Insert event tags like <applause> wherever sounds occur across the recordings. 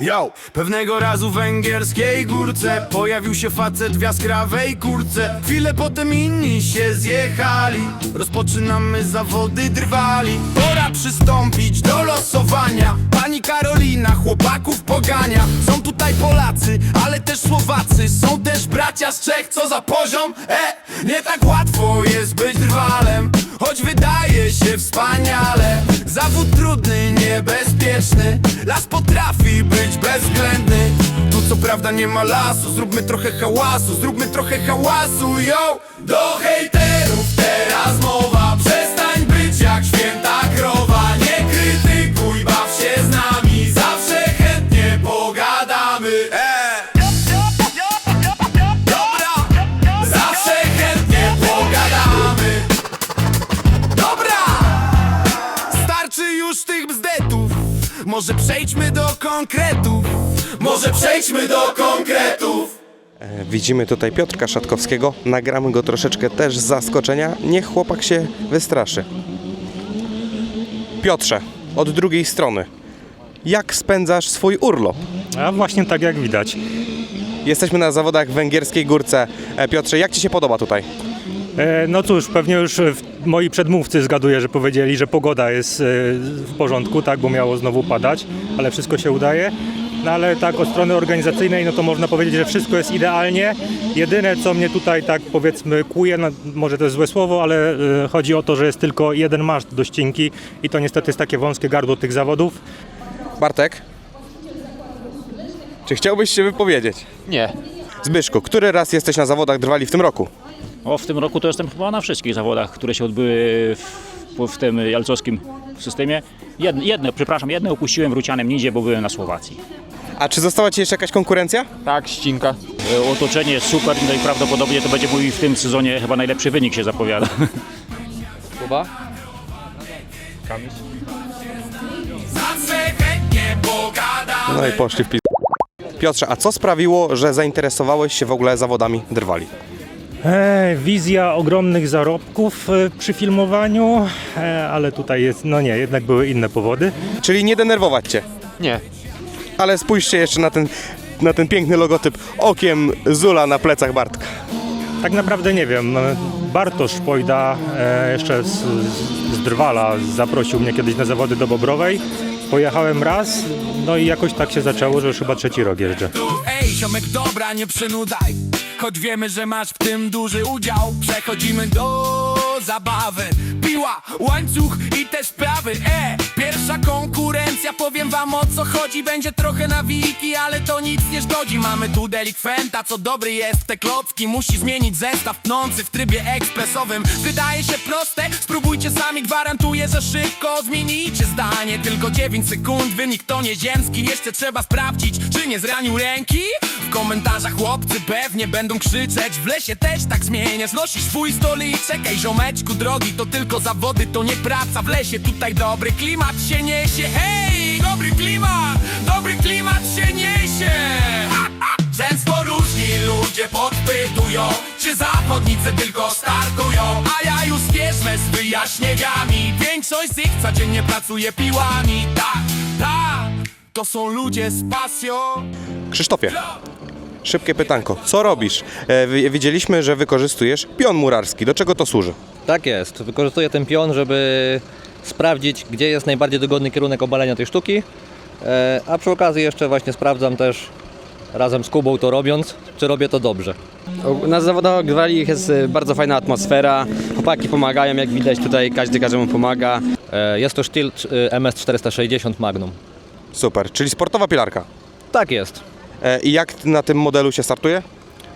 Yo, pewnego razu w węgierskiej górce Pojawił się facet w jaskrawej kurce. Chwilę potem inni się zjechali. Rozpoczynamy zawody drwali. Pora przystąpić do losowania. Pani Karolina chłopaków pogania. Są tutaj Polacy, ale też Słowacy. Są też bracia z Czech, co za poziom? E, nie tak łatwo jest być drwalem Choć wydaje się wspaniale Zawód trudny, niebezpieczny. Las potrafi być bezwzględny. Tu co prawda nie ma lasu Zróbmy trochę hałasu, zróbmy trochę hałasu Yo! Do hejterów teraz mowa Może przejdźmy do konkretów Może przejdźmy do konkretów E, Widzimy tutaj Piotrka Szatkowskiego. Nagramy go troszeczkę też z zaskoczenia. Niech chłopak się wystraszy. Piotrze, od drugiej strony. Jak spędzasz swój urlop? A właśnie tak jak widać. Jesteśmy na zawodach w węgierskiej górce. E, Piotrze, jak Ci się podoba tutaj? E, no cóż, pewnie już e, moi przedmówcy zgaduję, że powiedzieli, że pogoda jest e, w porządku, tak, bo miało znowu padać, ale wszystko się udaje. No ale tak od strony organizacyjnej, no to można powiedzieć, że wszystko jest idealnie. Jedyne co mnie tutaj tak powiedzmy kłuje, no, może to jest złe słowo, ale e, chodzi o to, że jest tylko jeden maszt do ścinki i to niestety jest takie wąskie gardło tych zawodów. Bartek? Czy chciałbyś się wypowiedzieć? Nie. Zbyszku, który raz jesteś na zawodach drwali w tym roku? O, w tym roku to jestem chyba na wszystkich zawodach, które się odbyły w, w tym jalcowskim systemie. Jedne, jedne, przepraszam, jedne opuściłem w Rucianem Nidzie, bo byłem na Słowacji. A czy została Ci jeszcze jakaś konkurencja? Tak, ścinka. E, Otoczenie jest super no i prawdopodobnie to będzie mój w tym sezonie chyba najlepszy wynik się zapowiada. Kuba? Zawsze chętnie pogadamy No i poszli w pis... Piotrze, a co sprawiło, że zainteresowałeś się w ogóle zawodami drwali? E, wizja ogromnych zarobków e, przy filmowaniu, e, ale tutaj jest, no nie, jednak były inne powody. Czyli nie denerwować Cię. Nie. Ale spójrzcie jeszcze na ten, na ten piękny logotyp okiem Zula na plecach Bartka. Tak naprawdę nie wiem. e, Bartosz Pojda e, jeszcze z, z Drwala zaprosił mnie kiedyś na zawody do Bobrowej. Pojechałem raz, no i jakoś tak się zaczęło, że już chyba trzeci rok jeżdżę. Ej, ziomek, dobra, nie przynudzaj Choć wiemy, że masz w tym duży udział Przechodzimy do zabawy. Piła, łańcuch i te sprawy E, pierwsza konkurencja Powiem wam o co chodzi. Będzie trochę nawiki, ale to nic nie szkodzi. Mamy tu delikwenta, co dobry jest. W te klocki Musi zmienić zestaw pnący w trybie ekspresowym. Wydaje się proste, spróbujcie sami. Gwarantuję, że szybko zmienicie zdanie. Tylko 9 sekund, wynik to nieziemski. Jeszcze trzeba sprawdzić, czy nie zranił ręki? W komentarzach chłopcy pewnie będą krzyczeć. W lesie też tak zmieniasz, nosisz swój stoliczek Ej ziomeczku drogi, to tylko zawody, to nie praca. W lesie tutaj dobry klimat się niesie. Hej, dobry klimat, dobry klimat się niesie. Często różni ludzie podpytują. Czy zachodnicy tylko startują? A ja już wierzę z wyjaśnieniami. Większość z nich codziennie pracuje piłami. Tak, tak, to są ludzie z pasją Krzysztofie, szybkie pytanko. Co robisz? E, wi- widzieliśmy, że wykorzystujesz pion murarski. Do czego to służy? Tak jest. Wykorzystuję ten pion, żeby sprawdzić, gdzie jest najbardziej dogodny kierunek obalenia tej sztuki. E, A przy okazji jeszcze właśnie sprawdzam też razem z Kubą to robiąc, czy robię to dobrze. Na zawodach grali jest e, bardzo fajna atmosfera. Chłopaki pomagają, jak widać tutaj każdy każdemu pomaga. E, Jest to sztyl e, MS460 Magnum. Super, czyli sportowa pilarka. Tak jest. E, I jak na tym modelu się startuje?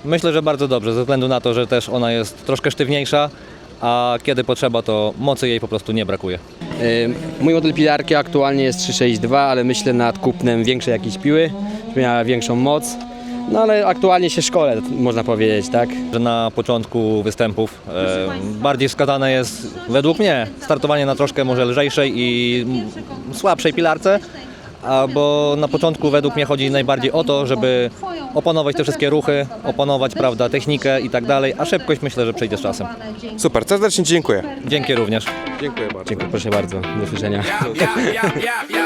Myślę, że bardzo dobrze, ze względu na to, że też ona jest troszkę sztywniejsza, a kiedy potrzeba, to mocy jej po prostu nie brakuje. E, Mój model pilarki aktualnie jest 362, ale myślę nad kupnem większej jakiejś piły, żeby miała większą moc. No ale aktualnie się szkole, można powiedzieć, tak? Że na początku występów e, bardziej wskazane jest według mnie startowanie na troszkę może lżejszej i mm, słabszej pilarce, a bo na początku według mnie chodzi najbardziej o to, żeby opanować te wszystkie ruchy, opanować prawda, technikę i tak dalej, a szybkość myślę, że przyjdzie z czasem. Super, serdecznie Ci dziękuję. Dzięki również. Dziękuję bardzo. Dziękuję, proszę bardzo. Do usłyszenia. Ja, ja, ja, ja,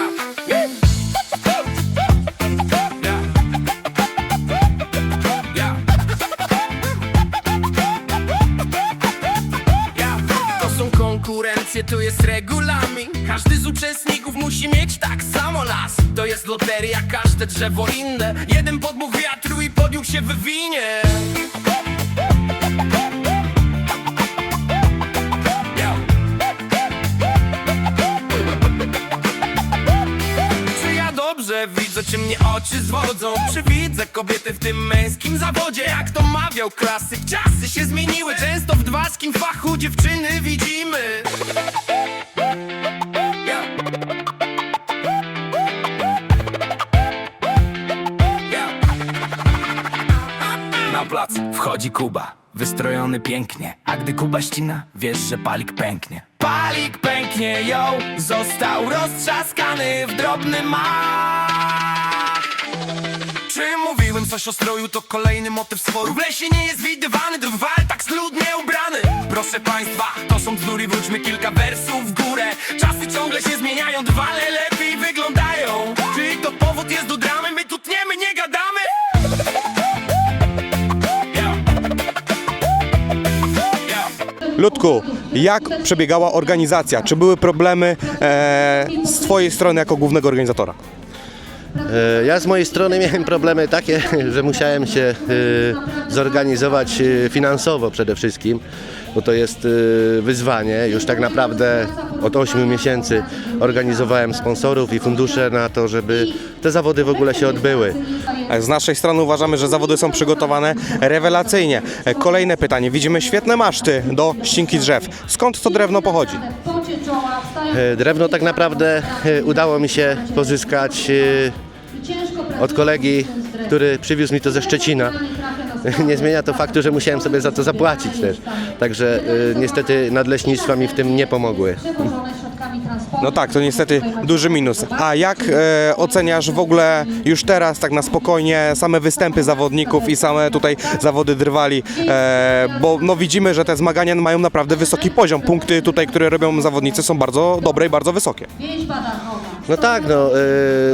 Wiecie, tu jest regulamin. Każdy z uczestników musi mieć tak samo las. To jest loteria, każde drzewo inne. Jeden podmuch wiatru i podniósł się wywinie dobrze widzę, czy mnie oczy zwodzą? Przywidzę kobiety w tym męskim zawodzie Jak to mawiał klasyk, czasy się zmieniły Często w dwaskim fachu dziewczyny widzimy. Na plac wchodzi Kuba, wystrojony pięknie. A gdy Kuba ścina, wiesz, że palik pęknie. Palik pęknie, ją Został roztrzaskany w drobny mak. Czy mówiłem coś o stroju, to kolejny motyw sworu W lesie nie jest widywany, drwal tak schludnie ubrany. Proszę państwa, to są bzdury, wróćmy kilka wersów w górę. Czasy ciągle się zmieniają, drwale lepiej wyglądają. Czy to powód jest do dramy? My tu tniemy, nie gadamy Ludku, jak przebiegała organizacja? Czy były problemy e, z Twojej strony jako głównego organizatora? E, Ja z mojej strony miałem problemy takie, <laughs> że musiałem się e, zorganizować e, finansowo przede wszystkim, bo to jest wyzwanie. Już tak naprawdę od 8 miesięcy organizowałem sponsorów i fundusze na to, żeby te zawody w ogóle się odbyły. E, Z naszej strony uważamy, że zawody są przygotowane rewelacyjnie. Kolejne pytanie. Widzimy świetne maszty do ścinki drzew. Skąd to drewno pochodzi? E, Drewno tak naprawdę e, udało mi się pozyskać e, od kolegi, który przywiózł mi to ze Szczecina. <laughs> Nie zmienia to faktu, że musiałem sobie za to zapłacić też. Także niestety nadleśnictwa mi w tym nie pomogły. No tak, to niestety duży minus. A jak e, oceniasz w ogóle już teraz, tak na spokojnie, same występy zawodników i same tutaj zawody drwali? E, bo no widzimy, że te zmagania mają naprawdę wysoki poziom. Punkty tutaj, które robią zawodnicy są bardzo dobre i bardzo wysokie. No tak, no,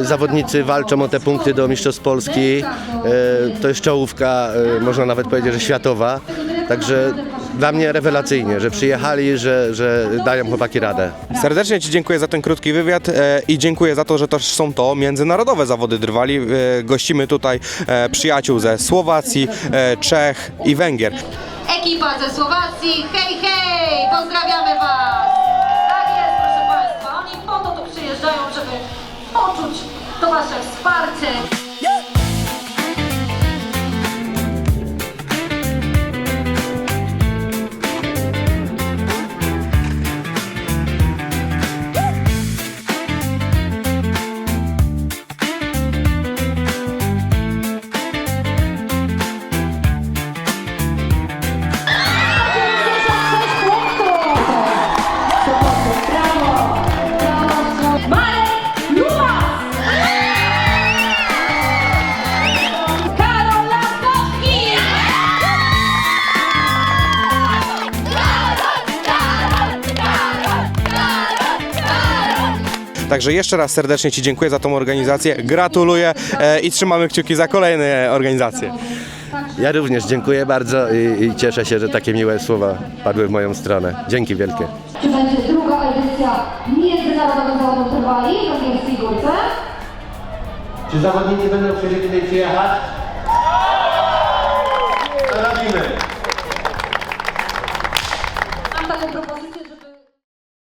e, zawodnicy walczą o te punkty do Mistrzostw Polski. E, to jest czołówka, e, można nawet powiedzieć, że światowa. Także dla mnie rewelacyjnie, że przyjechali, że, że dają chłopaki radę. Serdecznie Ci dziękuję za ten krótki wywiad e, i dziękuję za to, że też są to międzynarodowe zawody drwali. E, gościmy tutaj e, przyjaciół ze Słowacji, e, Czech i Węgier. Ekipa ze Słowacji, hej, hej! Pozdrawiamy Was! Tak jest, proszę Państwa. Oni po to tu przyjeżdżają, żeby poczuć to Wasze wsparcie. Także jeszcze raz serdecznie Ci dziękuję za tą organizację, gratuluję e, i trzymamy kciuki za kolejne organizacje. Ja również dziękuję bardzo i, i cieszę się, że takie miłe słowa padły w moją stronę. Dzięki wielkie. Czy będzie druga edycja Międzynarodowego Zawodów Trwali w Angielskiej Górce? Czy zawodnicy będą przyjechać? Co robimy?